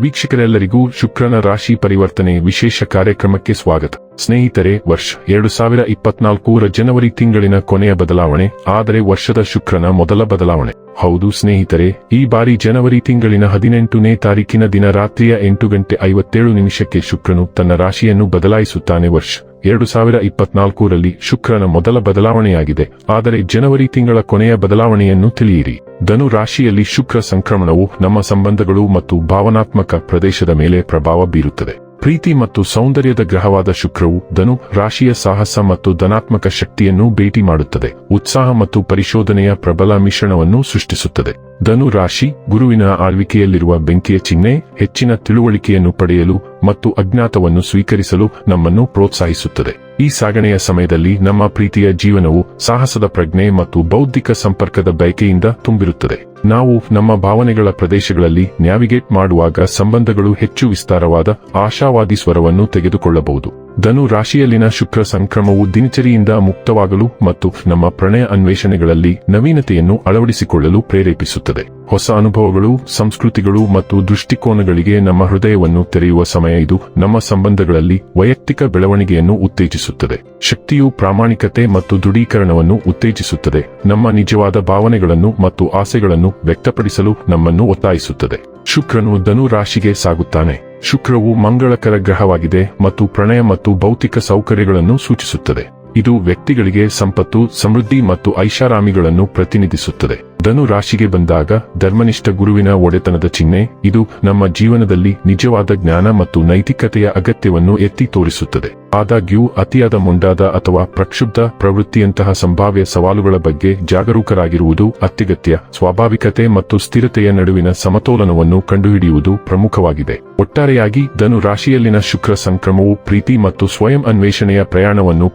ವೀಕ್ಷಕರೆಲ್ಲರಿಗೂ ಶುಕ್ರನ ರಾಶಿ ಪರಿವರ್ತನೆ ವಿಶೇಷ ಕಾರ್ಯಕ್ರಮಕ್ಕೆ ಸ್ವಾಗತ. ಸ್ನೇಹಿತರೆ, ವರ್ಷ ಎರಡು ಸಾವಿರ ಇಪ್ಪತ್ನಾಲ್ಕೂರ ಜನವರಿ ತಿಂಗಳಿನ ಕೊನೆಯ ಬದಲಾವಣೆ, ಆದರೆ ವರ್ಷದ ಶುಕ್ರನ ಮೊದಲ ಬದಲಾವಣೆ. ಹೌದು ಸ್ನೇಹಿತರೆ, ಈ ಬಾರಿ ಜನವರಿ ತಿಂಗಳಿನ ಹದಿನೆಂಟನೇ ತಾರೀಕಿನ ದಿನ ರಾತ್ರಿಯ ಎಂಟು ಗಂಟೆ ಐವತ್ತೇಳು ನಿಮಿಷಕ್ಕೆ ಶುಕ್ರನು ತನ್ನ ರಾಶಿಯನ್ನು ಬದಲಾಯಿಸುತ್ತಾನೆ. ವರ್ಷ ಎರಡು ಸಾವಿರ ಇಪ್ಪತ್ನಾಲ್ಕರಲ್ಲಿ ಶುಕ್ರನ ಮೊದಲ ಬದಲಾವಣೆಯಾಗಿದೆ. ಆದರೆ ಜನವರಿ ತಿಂಗಳ ಕೊನೆಯ ಬದಲಾವಣೆಯನ್ನು ತಿಳಿಯಿರಿ. ಧನು ರಾಶಿಯಲ್ಲಿ ಶುಕ್ರ ಸಂಕ್ರಮಣವು ನಮ್ಮ ಸಂಬಂಧಗಳು ಮತ್ತು ಭಾವನಾತ್ಮಕ ಪ್ರದೇಶದ ಮೇಲೆ ಪ್ರಭಾವ ಬೀರುತ್ತದೆ. ಪ್ರೀತಿ ಮತ್ತು ಸೌಂದರ್ಯದ ಗ್ರಹವಾದ ಶುಕ್ರವು ಧನು ರಾಶಿಯ ಸಾಹಸ ಮತ್ತು ಧನಾತ್ಮಕ ಶಕ್ತಿಯನ್ನು ಭೇಟಿ ಮಾಡುತ್ತದೆ. ಉತ್ಸಾಹ ಮತ್ತು ಪರಿಶೋಧನೆಯ ಪ್ರಬಲ ಮಿಶ್ರಣವನ್ನು ಸೃಷ್ಟಿಸುತ್ತದೆ. ಧನು ರಾಶಿ ಗುರುವಿನ ಆಳ್ವಿಕೆಯಲ್ಲಿರುವ ಬೆಂಕಿಯ ಚಿಹ್ನೆ, ಹೆಚ್ಚಿನ ತಿಳುವಳಿಕೆಯನ್ನು ಪಡೆಯಲು ಮತ್ತು ಅಜ್ಞಾತವನ್ನು ಸ್ವೀಕರಿಸಲು ನಮ್ಮನ್ನು ಪ್ರೋತ್ಸಾಹಿಸುತ್ತದೆ. ಈ ಸಾಗಣೆಯ ಸಮಯದಲ್ಲಿ ನಮ್ಮ ಪ್ರೀತಿಯ ಜೀವನವು ಸಾಹಸದ ಪ್ರಜ್ಞೆ ಮತ್ತು ಬೌದ್ಧಿಕ ಸಂಪರ್ಕದ ಬಯಕೆಯಿಂದ ತುಂಬಿರುತ್ತದೆ. ನಾವು ನಮ್ಮ ಭಾವನೆಗಳ ಪ್ರದೇಶಗಳಲ್ಲಿ ನ್ಯಾವಿಗೇಟ್ ಮಾಡುವಾಗ ಸಂಬಂಧಗಳು ಹೆಚ್ಚು ವಿಸ್ತಾರವಾದ, ಆಶಾವಾದಿ ಸ್ವರವನ್ನು ತೆಗೆದುಕೊಳ್ಳಬಹುದು. ಧನು ರಾಶಿಯಲ್ಲಿನ ಶುಕ್ರ ಸಂಕ್ರಮವು ದಿನಚರಿಯಿಂದ ಮುಕ್ತವಾಗಲು ಮತ್ತು ನಮ್ಮ ಪ್ರಣಯ ಅನ್ವೇಷಣೆಗಳಲ್ಲಿ ನವೀನತೆಯನ್ನು ಅಳವಡಿಸಿಕೊಳ್ಳಲು ಪ್ರೇರೇಪಿಸುತ್ತದೆ. ಹೊಸ ಅನುಭವಗಳು, ಸಂಸ್ಕೃತಿಗಳು ಮತ್ತು ದೃಷ್ಟಿಕೋನಗಳಿಗೆ ನಮ್ಮ ಹೃದಯವನ್ನು ತೆರೆಯುವ ಸಮಯ ಇದು ನಮ್ಮ ಸಂಬಂಧಗಳಲ್ಲಿ ವೈಯಕ್ತಿಕ ಬೆಳವಣಿಗೆಯನ್ನು ಉತ್ತೇಜಿಸುತ್ತದೆ. ಶಕ್ತಿಯು ಪ್ರಾಮಾಣಿಕತೆ ಮತ್ತು ದೃಢೀಕರಣವನ್ನು ಉತ್ತೇಜಿಸುತ್ತದೆ. ನಮ್ಮ ನಿಜವಾದ ಭಾವನೆಗಳನ್ನು ಮತ್ತು ಆಸೆಗಳನ್ನು ವ್ಯಕ್ತಪಡಿಸಲು ನಮ್ಮನ್ನು ಒತ್ತಾಯಿಸುತ್ತದೆ. ಶುಕ್ರನು ಧನು ರಾಶಿಗೆ ಸಾಗುತ್ತಾನೆ. ಶುಕ್ರವು ಮಂಗಳಕರ ಗ್ರಹವಾಗಿದೆ ಮತ್ತು ಪ್ರಣಯ ಮತ್ತು ಭೌತಿಕ ಸೌಕರ್ಯಗಳನ್ನು ಸೂಚಿಸುತ್ತದೆ. ಇದು ವ್ಯಕ್ತಿಗಳಿಗೆ ಸಂಪತ್ತು, ಸಮೃದ್ಧಿ ಮತ್ತು ಐಷಾರಾಮಿಗಳನ್ನು ಪ್ರತಿನಿಧಿಸುತ್ತದೆ. ಧನು ರಾಶಿಗೆ ಬಂದಾಗ ಧರ್ಮನಿಷ್ಠ ಗುರುವಿನ ಒಡೆತನದ ಚಿಹ್ನೆ, ಇದು ನಮ್ಮ ಜೀವನದಲ್ಲಿ ನಿಜವಾದ ಜ್ಞಾನ ಮತ್ತು ನೈತಿಕತೆಯ ಅಗತ್ಯವನ್ನು ಎತ್ತಿ ತೋರಿಸುತ್ತದೆ. ಆದಾಗ್ಯೂ, ಅತಿಯಾದ ಮುಂಡಾದ ಅಥವಾ ಪ್ರಕ್ಷುಬ್ಧ ಪ್ರವೃತ್ತಿಯಂತಹ ಸಂಭಾವ್ಯ ಸವಾಲುಗಳ ಬಗ್ಗೆ ಜಾಗರೂಕರಾಗಿರುವುದು ಅತ್ಯಗತ್ಯ. ಸ್ವಾಭಾವಿಕತೆ ಮತ್ತು ಸ್ಥಿರತೆಯ ನಡುವಿನ ಸಮತೋಲನವನ್ನು ಕಂಡುಹಿಡಿಯುವುದು ಪ್ರಮುಖವಾಗಿದೆ. ಒಟ್ಟಾರೆಯಾಗಿ ಧನು ರಾಶಿಯಲ್ಲಿನ ಶುಕ್ರ ಸಂಕ್ರಮವು ಪ್ರೀತಿ ಮತ್ತು ಸ್ವಯಂ ಅನ್ವೇಷಣೆಯ ಪ್ರಯಾಣವನ್ನು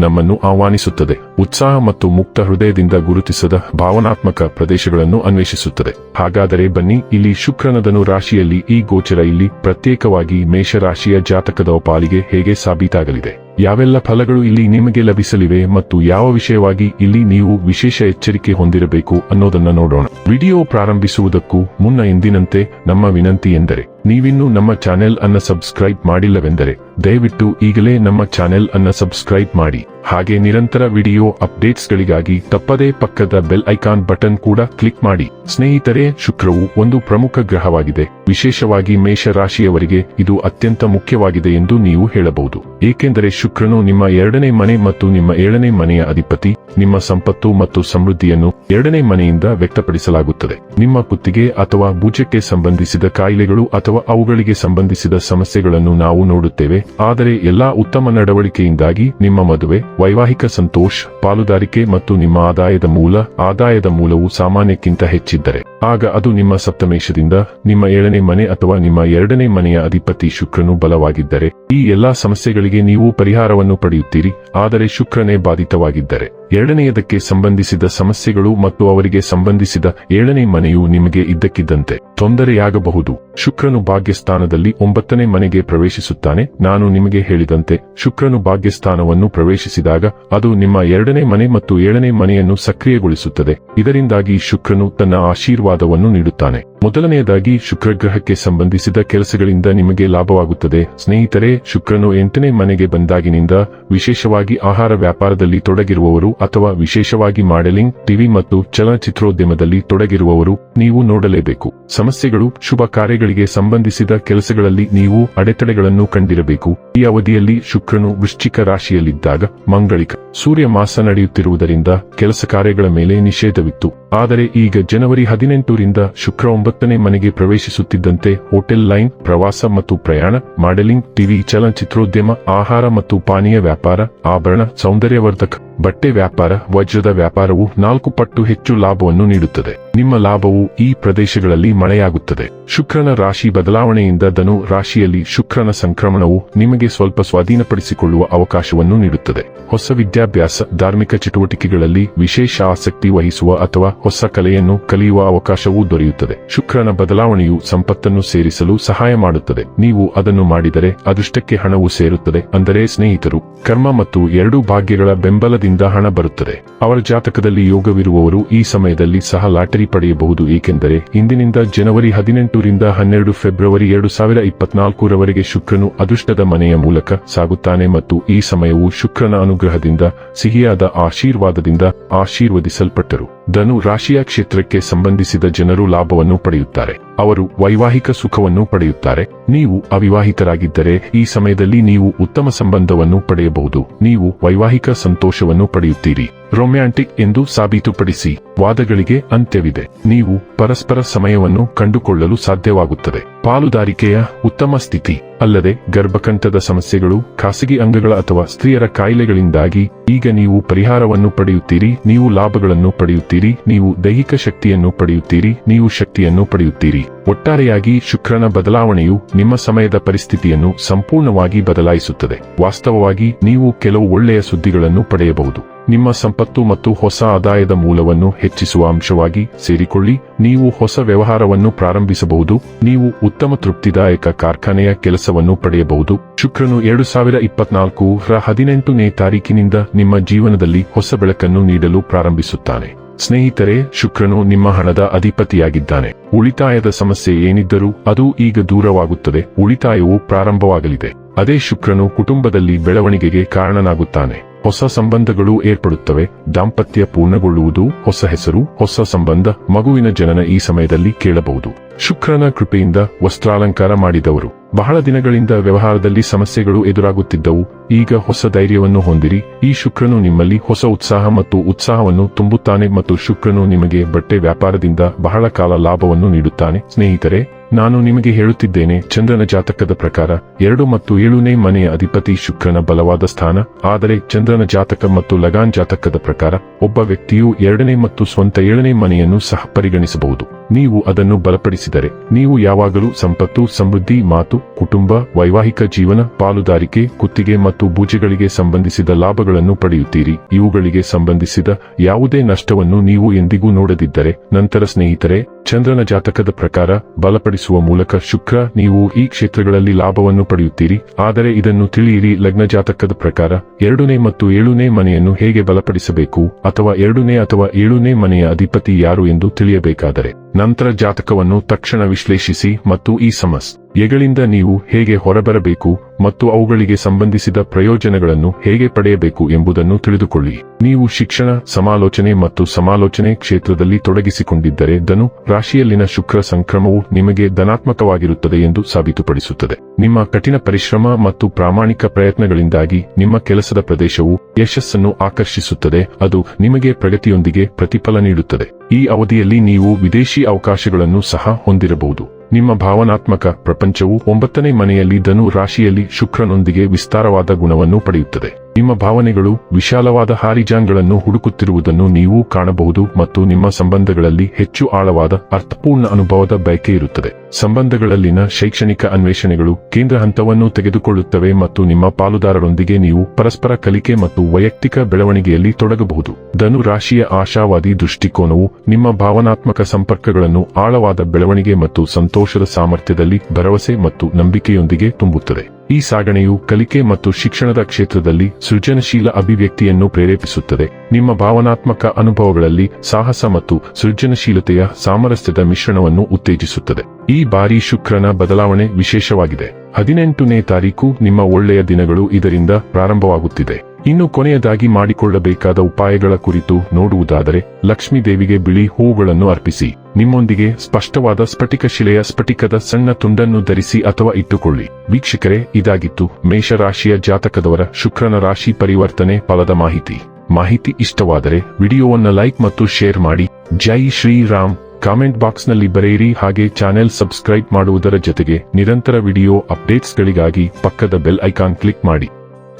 ನಮ್ಮನ್ನು ಆಹ್ವಾನಿಸುತ್ತದೆ. ಉತ್ಸಾಹ ಮತ್ತು ಮುಕ್ತ ಹೃದಯದಿಂದ ಗುರುತಿಸದ ಭಾವನಾತ್ಮಕ ಪ್ರದೇಶಗಳನ್ನು ಅನ್ವೇಷಿಸುತ್ತದೆ. ಹಾಗಾದರೆ ಬನ್ನಿ, ಇಲ್ಲಿ ಶುಕ್ರನದನು ರಾಶಿಯಲ್ಲಿ, ಈ ಗೋಚರ ಇಲ್ಲಿ, ಪ್ರತ್ಯೇಕವಾಗಿ ಮೇಷರಾಶಿಯ ಜಾತಕದ ಪಾಲಿಗೆ ಹೇಗೆ ಸಾಬೀತಾಗಲಿದೆ? ಯಾವೆಲ್ಲ ಫಲಗಳು ಇಲ್ಲಿ ನಿಮಗೆ ಲಭಿಸಲಿವೆ ಮತ್ತು ಯಾವ ವಿಷಯವಾಗಿ ಇಲ್ಲಿ ನೀವು ವಿಶೇಷ ಎಚ್ಚರಿಕೆ ಹೊಂದಿರಬೇಕು ಅನ್ನೋದನ್ನ ನೋಡೋಣ. ವಿಡಿಯೋ ಪ್ರಾರಂಭಿಸುವುದಕ್ಕೂ ಮುನ್ನ ಎಂದಿನಂತೆ ನಮ್ಮ ವಿನಂತಿ ಎಂದರೆ ನೀವಿನ್ನೂ ನಮ್ಮ ಚಾನೆಲ್ ಅನ್ನ ಸಬ್ಸ್ಕ್ರೈಬ್ ಮಾಡಿಲ್ಲವೆಂದರೆ ದಯವಿಟ್ಟು ಈಗಲೇ ನಮ್ಮ ಚಾನೆಲ್ ಅನ್ನ ಸಬ್ಸ್ಕ್ರೈಬ್ ಮಾಡಿ. ಹಾಗೆ ನಿರಂತರ ವಿಡಿಯೋ ಅಪ್ಡೇಟ್ಸ್ಗಳಿಗಾಗಿ ತಪ್ಪದೇ ಪಕ್ಕದ ಬೆಲ್ ಐಕಾನ್ ಬಟನ್ ಕೂಡ ಕ್ಲಿಕ್ ಮಾಡಿ. ಸ್ನೇಹಿತರೆ, ಶುಕ್ರವು ಒಂದು ಪ್ರಮುಖ ಗ್ರಹವಾಗಿದೆ. ವಿಶೇಷವಾಗಿ ಮೇಷ ರಾಶಿಯವರಿಗೆ ಇದು ಅತ್ಯಂತ ಮುಖ್ಯವಾಗಿದೆ ಎಂದು ನೀವು ಹೇಳಬಹುದು. ಏಕೆಂದರೆ ಶುಕ್ರನು ನಿಮ್ಮ ಎರಡನೇ ಮನೆ ಮತ್ತು ನಿಮ್ಮ ಏಳನೇ ಮನೆಯ ಅಧಿಪತಿ, ನಿಮ್ಮ ಸಂಪತ್ತು ಮತ್ತು ಸಮೃದ್ಧಿಯನ್ನು ಎರಡನೇ ಮನೆಯಿಂದ ವ್ಯಕ್ತಪಡಿಸಲಾಗುತ್ತದೆ. ನಿಮ್ಮ ಕುತ್ತಿಗೆ ಅಥವಾ ಭುಜಕ್ಕೆ ಸಂಬಂಧಿಸಿದ ಕಾಯಿಲೆಗಳು ಅಥವಾ ಅವುಗಳಿಗೆ ಸಂಬಂಧಿಸಿದ ಸಮಸ್ಯೆಗಳನ್ನು ನಾವು ನೋಡುತ್ತೇವೆ. ಆದರೆ ಎಲ್ಲಾ ಉತ್ತಮ ನಡವಳಿಕೆಯಿಂದಾಗಿ ನಿಮ್ಮ ಮದುವೆ, ವೈವಾಹಿಕ ಸಂತೋಷ, ಪಾಲುದಾರಿಕೆ ಮತ್ತು ನಿಮ್ಮ ಆದಾಯದ ಮೂಲ, ಆದಾಯದ ಮೂಲವು ಸಾಮಾನ್ಯಕ್ಕಿಂತ ಹೆಚ್ಚಿದ್ದರೆ, ಆಗ ಅದು ನಿಮ್ಮ ಸಪ್ತಮೇಶದಿಂದ ನಿಮ್ಮ ಏಳನೇ ಮನೆ ಅಥವಾ ನಿಮ್ಮ ಎರಡನೇ ಮನೆಯ ಅಧಿಪತಿ ಶುಕ್ರನು ಬಲವಾಗಿದ್ದರೆ, ಈ ಎಲ್ಲಾ ಸಮಸ್ಯೆಗಳಿಗೆ ನೀವು ಪರಿಹಾರವನ್ನು ಪಡೆಯುತ್ತೀರಿ, ಆದರೆ ಶುಕ್ರನೇ ಬಾಧಿತವಾಗಿದ್ದರೆ. ಎರಡನೆಯದಕ್ಕೆ ಸಂಬಂಧಿಸಿದ ಸಮಸ್ಯೆಗಳು ಮತ್ತು ಅವರಿಗೆ ಸಂಬಂಧಿಸಿದ ಏಳನೇ ಮನೆಯು ನಿಮಗೆ ಇದ್ದಕ್ಕಿದ್ದಂತೆ ತೊಂದರೆಯಾಗಬಹುದು. ಶುಕ್ರನು ಭಾಗ್ಯಸ್ಥಾನದಲ್ಲಿ ಒಂಬತ್ತನೇ ಮನೆಗೆ ಪ್ರವೇಶಿಸುತ್ತಾನೆ. ನಾನು ನಿಮಗೆ ಹೇಳಿದಂತೆ ಶುಕ್ರನು ಭಾಗ್ಯಸ್ಥಾನವನ್ನು ಪ್ರವೇಶಿಸಿದಾಗ ಅದು ನಿಮ್ಮ ಎರಡನೇ ಮನೆ ಮತ್ತು ಏಳನೇ ಮನೆಯನ್ನು ಸಕ್ರಿಯಗೊಳಿಸುತ್ತದೆ. ಇದರಿಂದಾಗಿ ಶುಕ್ರನು ತನ್ನ ಆಶೀರ್ವಾದವನ್ನು ನೀಡುತ್ತಾನೆ. ಮೊದಲನೆಯದಾಗಿ ಶುಕ್ರಗ್ರಹಕ್ಕೆ ಸಂಬಂಧಿಸಿದ ಕೆಲಸಗಳಿಂದ ನಿಮಗೆ ಲಾಭವಾಗುತ್ತದೆ. ಸ್ನೇಹಿತರೆ, ಶುಕ್ರನು ಎಂಟನೇ ಮನೆಗೆ ಬಂದಾಗಿನಿಂದ ವಿಶೇಷವಾಗಿ ಆಹಾರ ವ್ಯಾಪಾರದಲ್ಲಿ ತೊಡಗಿರುವವರು ಅಥವಾ ವಿಶೇಷವಾಗಿ ಮಾಡೆಲಿಂಗ್, ಟಿವಿ ಮತ್ತು ಚಲನಚಿತ್ರೋದ್ಯಮದಲ್ಲಿ ತೊಡಗಿರುವವರು ನೀವು ನೋಡಲೇಬೇಕು. ಸಮಸ್ಯೆಗಳು, ಶುಭ ಕಾರ್ಯಗಳಿಗೆ ಸಂಬಂಧಿಸಿದ ಕೆಲಸಗಳಲ್ಲಿ ನೀವು ಅಡೆತಡೆಗಳನ್ನು ಕಂಡಿರಬೇಕು. ಈ ಅವಧಿಯಲ್ಲಿ ಶುಕ್ರನು ವೃಶ್ಚಿಕ ರಾಶಿಯಲ್ಲಿದ್ದಾಗ ಮಂಗಳಿಕ ಸೂರ್ಯ ಮಾಸ ನಡೆಯುತ್ತಿರುವುದರಿಂದ ಕೆಲಸ ಕಾರ್ಯಗಳ ಮೇಲೆ ನಿಷೇಧವಿತ್ತು. ಆದರೆ ಈಗ ಜನವರಿ ಹದಿನೆಂಟರಿಂದ ಶುಕ್ರ ಒಂಬತ್ತನೇ ಮನೆಗೆ ಪ್ರವೇಶಿಸುತ್ತಿದ್ದಂತೆ ಹೋಟೆಲ್ ಲೈನ್, ಪ್ರವಾಸ ಮತ್ತು ಪ್ರಯಾಣ, ಮಾಡೆಲಿಂಗ್, ಟಿವಿ ಚಲನಚಿತ್ರೋದ್ಯಮ, ಆಹಾರ ಮತ್ತು ಪಾನೀಯ ವ್ಯಾಪಾರ, ಆಭರಣ, ಸೌಂದರ್ಯವರ್ಧಕ, ಬಟ್ಟೆ ವ್ಯಾಪಾರ, ವಜ್ರದ ವ್ಯಾಪಾರವು ನಾಲ್ಕು ಪಟ್ಟು ಹೆಚ್ಚು ಲಾಭವನ್ನು ನೀಡುತ್ತದೆ. ನಿಮ್ಮ ಲಾಭವು ಈ ಪ್ರದೇಶಗಳಲ್ಲಿ ಮಳೆಯಾಗುತ್ತದೆ. ಶುಕ್ರನ ರಾಶಿ ಬದಲಾವಣೆಯಿಂದ ಧನು ರಾಶಿಯಲ್ಲಿ ಶುಕ್ರನ ಸಂಕ್ರಮಣವು ನಿಮಗೆ ಸ್ವಲ್ಪ ಸ್ವಾಧೀನಪಡಿಸಿಕೊಳ್ಳುವ ಅವಕಾಶವನ್ನು ನೀಡುತ್ತದೆ. ಹೊಸ ವಿದ್ಯಾಭ್ಯಾಸ, ಧಾರ್ಮಿಕ ಚಟುವಟಿಕೆಗಳಲ್ಲಿ ವಿಶೇಷ ಆಸಕ್ತಿ ವಹಿಸುವ ಅಥವಾ ಹೊಸ ಕಲೆಯನ್ನು ಕಲಿಯುವ ಅವಕಾಶವೂ ದೊರೆಯುತ್ತದೆ. ಶುಕ್ರನ ಬದಲಾವಣೆಯು ಸಂಪತ್ತನ್ನು ಸೇರಿಸಲು ಸಹಾಯ ಮಾಡುತ್ತದೆ. ನೀವು ಅದನ್ನು ಮಾಡಿದರೆ ಅದೃಷ್ಟಕ್ಕೆ ಹಣವು ಸೇರುತ್ತದೆ. ಅಂದರೆ ಸ್ನೇಹಿತರು, ಕರ್ಮ ಮತ್ತು ಎರಡೂ ಭಾಗ್ಯಗಳ ಬೆಂಬಲದಿಂದ ಹಣ ಬರುತ್ತದೆ. ಅವರ ಜಾತಕದಲ್ಲಿ ಯೋಗವಿರುವವರು ಈ ಸಮಯದಲ್ಲಿ ಸಹ ಲಾಟರಿ ಪಡೆಯಬಹುದು, ಏಕೆಂದರೆ ಇಂದಿನಿಂದ ಜನವರಿ ಹದಿನೆಂಟರಿಂದ ಹನ್ನೆರಡು ಫೆಬ್ರವರಿ ಎರಡು ಸಾವಿರ ಇಪ್ಪತ್ನಾಲ್ಕರವರೆಗೆ ಶುಕ್ರನು ಅದೃಷ್ಟದ ಮನೆಯ ಮೂಲಕ ಸಾಗುತ್ತಾನೆ ಮತ್ತು ಈ ಸಮಯವು ಶುಕ್ರನ ಅನುಗ್ರಹದಿಂದ, ಸಿಹಿಯಾದ ಆಶೀರ್ವಾದದಿಂದ ಆಶೀರ್ವದಿಸಲ್ಪಟ್ಟರು. ಧನು ರಾಶಿಯ ಕ್ಷೇತ್ರಕ್ಕೆ ಸಂಬಂಧಿಸಿದ ಜನರು ಲಾಭವನ್ನು ಪಡೆಯುತ್ತಾರೆ. ಅವರು ವೈವಾಹಿಕ ಸುಖವನ್ನು ಪಡೆಯುತ್ತಾರೆ. ನೀವು ಅವಿವಾಹಿತರಾಗಿದ್ದರೆ ಈ ಸಮಯದಲ್ಲಿ ನೀವು ಉತ್ತಮ ಸಂಬಂಧವನ್ನು ಪಡೆಯಬಹುದು. ನೀವು ವೈವಾಹಿಕ ಸಂತೋಷವನ್ನು ಪಡೆಯುತ್ತೀರಿ. ರೊಮ್ಯಾಂಟಿಕ್ ಎಂದು ಸಾಬೀತುಪಡಿಸಿ ವಾದಗಳಿಗೆ ಅಂತ್ಯವಿದೆ. ನೀವು ಪರಸ್ಪರ ಸಮಯವನ್ನು ಕಂಡುಕೊಳ್ಳಲು ಸಾಧ್ಯವಾಗುತ್ತದೆ. ಪಾಲುದಾರಿಕೆಯ ಉತ್ತಮ ಸ್ಥಿತಿ, ಅಲ್ಲದೆ ಗರ್ಭಕಂಠದ ಸಮಸ್ಯೆಗಳು, ಖಾಸಗಿ ಅಂಗಗಳ ಅಥವಾ ಸ್ತ್ರೀಯರ ಕಾಯಿಲೆಗಳಿಂದಾಗಿ ಈಗ ನೀವು ಪರಿಹಾರವನ್ನು ಪಡೆಯುತ್ತೀರಿ. ನೀವು ಲಾಭಗಳನ್ನು ಪಡೆಯುತ್ತೀರಿ. ನೀವು ದೈಹಿಕ ಶಕ್ತಿಯನ್ನು ಪಡೆಯುತ್ತೀರಿ. ನೀವು ಶಕ್ತಿಯನ್ನು ಪಡೆಯುತ್ತೀರಿ. ಒಟ್ಟಾರೆಯಾಗಿ ಶುಕ್ರನ ಬದಲಾವಣೆಯು ನಿಮ್ಮ ಸಮಯದ ಪರಿಸ್ಥಿತಿಯನ್ನು ಸಂಪೂರ್ಣವಾಗಿ ಬದಲಾಯಿಸುತ್ತದೆ. ವಾಸ್ತವವಾಗಿ ನೀವು ಕೆಲವು ಒಳ್ಳೆಯ ಸುದ್ದಿಗಳನ್ನು ಪಡೆಯಬಹುದು. ನಿಮ್ಮ ಸಂಪತ್ತು ಮತ್ತು ಹೊಸ ಆದಾಯದ ಮೂಲವನ್ನು ಹೆಚ್ಚಿಸುವ ಅಂಶವಾಗಿ ಸೇರಿಕೊಳ್ಳಿ. ನೀವು ಹೊಸ ವ್ಯವಹಾರವನ್ನು ಪ್ರಾರಂಭಿಸಬಹುದು. ನೀವು ಉತ್ತಮ ತೃಪ್ತಿದಾಯಕ ಕಾರ್ಖಾನೆಯ ಕೆಲಸವನ್ನು ಪಡೆಯಬಹುದು. ಶುಕ್ರನು ಎರಡು ಸಾವಿರ ಇಪ್ಪತ್ನಾಲ್ಕು ರ ಹದಿನೆಂಟನೇ ತಾರೀಕಿನಿಂದ ನಿಮ್ಮ ಜೀವನದಲ್ಲಿ ಹೊಸ ಬೆಳಕನ್ನು ನೀಡಲು ಪ್ರಾರಂಭಿಸುತ್ತಾನೆ. ಸ್ನೇಹಿತರೆ, ಶುಕ್ರನು ನಿಮ್ಮ ಹಣದ ಅಧಿಪತಿಯಾಗಿದ್ದಾನೆ. ಉಳಿತಾಯದ ಸಮಸ್ಯೆ ಏನಿದ್ದರೂ ಅದು ಈಗ ದೂರವಾಗುತ್ತದೆ, ಉಳಿತಾಯವು ಪ್ರಾರಂಭವಾಗಲಿದೆ. ಅದೇ ಶುಕ್ರನು ಕುಟುಂಬದಲ್ಲಿ ಬೆಳವಣಿಗೆಗೆ ಕಾರಣನಾಗುತ್ತಾನೆ. ಹೊಸ ಸಂಬಂಧಗಳು ಏರ್ಪಡುತ್ತವೆ. ದಾಂಪತ್ಯ ಪೂರ್ಣಗೊಳ್ಳುವುದು ಹೊಸ ಹೆಸರು, ಹೊಸ ಸಂಬಂಧ, ಮಗುವಿನ ಜನನ ಈ ಸಮಯದಲ್ಲಿ ಕೇಳಬಹುದು. ಶುಕ್ರನ ಕೃಪೆಯಿಂದ ವಸ್ತ್ರಾಲಂಕಾರ ಮಾಡಿದವರು. ಬಹಳ ದಿನಗಳಿಂದ ವ್ಯವಹಾರದಲ್ಲಿ ಸಮಸ್ಯೆಗಳು ಎದುರಾಗುತ್ತಿದ್ದವು. ಈಗ ಹೊಸ ಧೈರ್ಯವನ್ನು ಹೊಂದಿರಿ. ಈ ಶುಕ್ರನು ನಿಮ್ಮಲ್ಲಿ ಹೊಸ ಉತ್ಸಾಹ ಮತ್ತು ಉತ್ಸಾಹವನ್ನು ತುಂಬುತ್ತಾನೆ ಮತ್ತು ಶುಕ್ರನು ನಿಮಗೆ ಬಟ್ಟೆ ವ್ಯಾಪಾರದಿಂದ ಬಹಳ ಕಾಲ ಲಾಭವನ್ನು ನೀಡುತ್ತಾನೆ. ಸ್ನೇಹಿತರೆ ನಾನು ನಿಮಗೆ ಹೇಳುತ್ತಿದ್ದೇನೆ, ಚಂದ್ರನ ಜಾತಕದ ಪ್ರಕಾರ ಎರಡು ಮತ್ತು ಏಳನೇ ಮನೆಯ ಅಧಿಪತಿ ಶುಕ್ರನ ಬಲವಾದ ಸ್ಥಾನ, ಆದರೆ ಚಂದ್ರನ ಜಾತಕ ಮತ್ತು ಲಗಾನ್ ಜಾತಕದ ಪ್ರಕಾರ ಒಬ್ಬ ವ್ಯಕ್ತಿಯು ಎರಡನೇ ಮತ್ತು ಸ್ವಂತ ಏಳನೇ ಮನೆಯನ್ನು ಸಹ ಪರಿಗಣಿಸಬಹುದು. ನೀವು ಅದನ್ನು ಬಲಪಡಿಸಿದರೆ ನೀವು ಯಾವಾಗಲೂ ಸಂಪತ್ತು, ಸಮೃದ್ಧಿ, ಮಾತು, ಕುಟುಂಬ, ವೈವಾಹಿಕ ಜೀವನ, ಪಾಲುದಾರಿಕೆ, ಕುತ್ತಿಗೆ ಮತ್ತು ಬೂಜೆಗಳಿಗೆ ಸಂಬಂಧಿಸಿದ ಲಾಭಗಳನ್ನು ಪಡೆಯುತ್ತೀರಿ. ಇವುಗಳಿಗೆ ಸಂಬಂಧಿಸಿದ ಯಾವುದೇ ನಷ್ಟವನ್ನು ನೀವು ಎಂದಿಗೂ ನೋಡದಿದ್ದರೆ, ನಂತರ ಸ್ನೇಹಿತರೆ, ಚಂದ್ರನ ಜಾತಕದ ಪ್ರಕಾರ ಬಲಪಡಿಸುವ ಮೂಲಕ ಶುಕ್ರ, ನೀವು ಈ ಕ್ಷೇತ್ರಗಳಲ್ಲಿ ಲಾಭವನ್ನು ಪಡೆಯುತ್ತೀರಿ. ಆದರೆ ಇದನ್ನು ತಿಳಿಯಿರಿ, ಲಗ್ನ ಜಾತಕದ ಪ್ರಕಾರ ಎರಡನೇ ಮತ್ತು ಏಳನೇ ಮನೆಯನ್ನು ಹೇಗೆ ಬಲಪಡಿಸಬೇಕು ಅಥವಾ ಎರಡನೇ ಅಥವಾ ಏಳನೇ ಮನೆಯ ಅಧಿಪತಿ ಯಾರು ಎಂದು ತಿಳಿಯಬೇಕಾದರೆ. ನಂತರ ಜಾತಕವನ್ನು ತಕ್ಷಣ ವಿಶ್ಲೇಷಿಸಿ ಮತ್ತು ಈ ಸಮಸ್ ಎಗಳಿಂದ ನೀವು ಹೇಗೆ ಹೊರಬರಬೇಕು ಮತ್ತು ಅವುಗಳಿಗೆ ಸಂಬಂಧಿಸಿದ ಪ್ರಯೋಜನಗಳನ್ನು ಹೇಗೆ ಪಡೆಯಬೇಕು ಎಂಬುದನ್ನು ತಿಳಿದುಕೊಳ್ಳಿ. ನೀವು ಶಿಕ್ಷಣ, ಸಮಾಲೋಚನೆ ಮತ್ತು ಸಮಾಲೋಚನೆ ಕ್ಷೇತ್ರದಲ್ಲಿ ತೊಡಗಿಸಿಕೊಂಡಿದ್ದರೆ ಧನು ರಾಶಿಯಲ್ಲಿನ ಶುಕ್ರ ಸಂಕ್ರಮವು ನಿಮಗೆ ಧನಾತ್ಮಕವಾಗಿರುತ್ತದೆ ಎಂದು ಸಾಬೀತುಪಡಿಸುತ್ತದೆ. ನಿಮ್ಮ ಕಠಿಣ ಪರಿಶ್ರಮ ಮತ್ತು ಪ್ರಾಮಾಣಿಕ ಪ್ರಯತ್ನಗಳಿಂದಾಗಿ ನಿಮ್ಮ ಕೆಲಸದ ಪ್ರದೇಶವು ಯಶಸ್ಸನ್ನು ಆಕರ್ಷಿಸುತ್ತದೆ, ಅದು ನಿಮಗೆ ಪ್ರಗತಿಯೊಂದಿಗೆ ಪ್ರತಿಫಲ ನೀಡುತ್ತದೆ. ಈ ಅವಧಿಯಲ್ಲಿ ನೀವು ವಿದೇಶಿ ಅವಕಾಶಗಳನ್ನು ಸಹ ಹೊಂದಿರಬಹುದು. ನಿಮ್ಮ ಭಾವನಾತ್ಮಕ ಪ್ರಪಂಚವು ಒಂಬತ್ತನೇ ಮನೆಯಲ್ಲಿ ಧನು ರಾಶಿಯಲ್ಲಿ ಶುಕ್ರನೊಂದಿಗೆ ವಿಸ್ತಾರವಾದ ಗುಣವನ್ನು ಪಡೆಯುತ್ತದೆ. ನಿಮ್ಮ ಭಾವನೆಗಳು ವಿಶಾಲವಾದ ಹಾರಿಜಾನ್ಗಳನ್ನು ಹುಡುಕುತ್ತಿರುವುದನ್ನು ನೀವು ಕಾಣಬಹುದು ಮತ್ತು ನಿಮ್ಮ ಸಂಬಂಧಗಳಲ್ಲಿ ಹೆಚ್ಚು ಆಳವಾದ, ಅರ್ಥಪೂರ್ಣ ಅನುಭವದ ಬಯಕೆ ಇರುತ್ತದೆ. ಸಂಬಂಧಗಳಲ್ಲಿನ ಶೈಕ್ಷಣಿಕ ಅನ್ವೇಷಣೆಗಳು ಕೇಂದ್ರ ಹಂತವನ್ನು ತೆಗೆದುಕೊಳ್ಳುತ್ತವೆ ಮತ್ತು ನಿಮ್ಮ ಪಾಲುದಾರರೊಂದಿಗೆ ನೀವು ಪರಸ್ಪರ ಕಲಿಕೆ ಮತ್ತು ವೈಯಕ್ತಿಕ ಬೆಳವಣಿಗೆಯಲ್ಲಿ ತೊಡಗಬಹುದು. ಧನು ರಾಶಿಯ ಆಶಾವಾದಿ ದೃಷ್ಟಿಕೋನವು ನಿಮ್ಮ ಭಾವನಾತ್ಮಕ ಸಂಪರ್ಕಗಳನ್ನು ಆಳವಾದ ಬೆಳವಣಿಗೆ ಮತ್ತು ಸಂತೋಷದ ಸಾಮರ್ಥ್ಯದಲ್ಲಿ ಭರವಸೆ ಮತ್ತು ನಂಬಿಕೆಯೊಂದಿಗೆ ತುಂಬುತ್ತದೆ. ಈ ಸಾಗಣೆಯು ಕಲಿಕೆ ಮತ್ತು ಶಿಕ್ಷಣದ ಕ್ಷೇತ್ರದಲ್ಲಿ ಸೃಜನಶೀಲ ಅಭಿವ್ಯಕ್ತಿಯನ್ನು ಪ್ರೇರೇಪಿಸುತ್ತದೆ. ನಿಮ್ಮ ಭಾವನಾತ್ಮಕ ಅನುಭವಗಳಲ್ಲಿ ಸಾಹಸ ಮತ್ತು ಸೃಜನಶೀಲತೆಯ ಸಾಮರಸ್ಯದ ಮಿಶ್ರಣವನ್ನು ಉತ್ತೇಜಿಸುತ್ತದೆ. ಈ ಬಾರಿ ಶುಕ್ರನ ಬದಲಾವಣೆ ವಿಶೇಷವಾಗಿದೆ. ಹದಿನೆಂಟನೇ ತಾರೀಕು ನಿಮ್ಮ ಒಳ್ಳೆಯ ದಿನಗಳು ಇದರಿಂದ ಪ್ರಾರಂಭವಾಗುತ್ತಿದೆ. ಇನ್ನು ಕೊನೆಯದಾಗಿ ಮಾಡಿಕೊಳ್ಳಬೇಕಾದ ಉಪಾಯಗಳ ಕುರಿತು ನೋಡುವುದಾದರೆ ಲಕ್ಷ್ಮೀ ದೇವಿಗೆ ಬಿಳಿ ಹೂವುಗಳನ್ನು ಅರ್ಪಿಸಿ. ನಿಮ್ಮೊಂದಿಗೆ ಸ್ಪಷ್ಟವಾದ ಸ್ಫಟಿಕ ಶಿಲೆಯ ಸ್ಫಟಿಕದ ಸಣ್ಣ ತುಂಡನ್ನು ಧರಿಸಿ ಅಥವಾ ಇಟ್ಟುಕೊಳ್ಳಿ. ವೀಕ್ಷಕರೇ, ಇದಾಗಿತ್ತು ಮೇಷರಾಶಿಯ ಜಾತಕದವರ ಶುಕ್ರನ ರಾಶಿ ಪರಿವರ್ತನೆ ಫಲದ ಮಾಹಿತಿ. ಮಾಹಿತಿ ಇಷ್ಟವಾದರೆ ವಿಡಿಯೋವನ್ನು ಲೈಕ್ ಮತ್ತು ಶೇರ್ ಮಾಡಿ. ಜೈ ಶ್ರೀರಾಮ್. ಕಾಮೆಂಟ್ ಬಾಕ್ಸ್ನಲ್ಲಿ ಬರೆಯಿರಿ. ಹಾಗೆ ಚಾನೆಲ್ ಸಬ್ಸ್ಕ್ರೈಬ್ ಮಾಡುವುದರ ಜೊತೆಗೆ ನಿರಂತರ ವಿಡಿಯೋ ಅಪ್ಡೇಟ್ಸ್ಗಳಿಗಾಗಿ ಪಕ್ಕದ ಬೆಲ್ ಐಕಾನ್ ಕ್ಲಿಕ್ ಮಾಡಿ.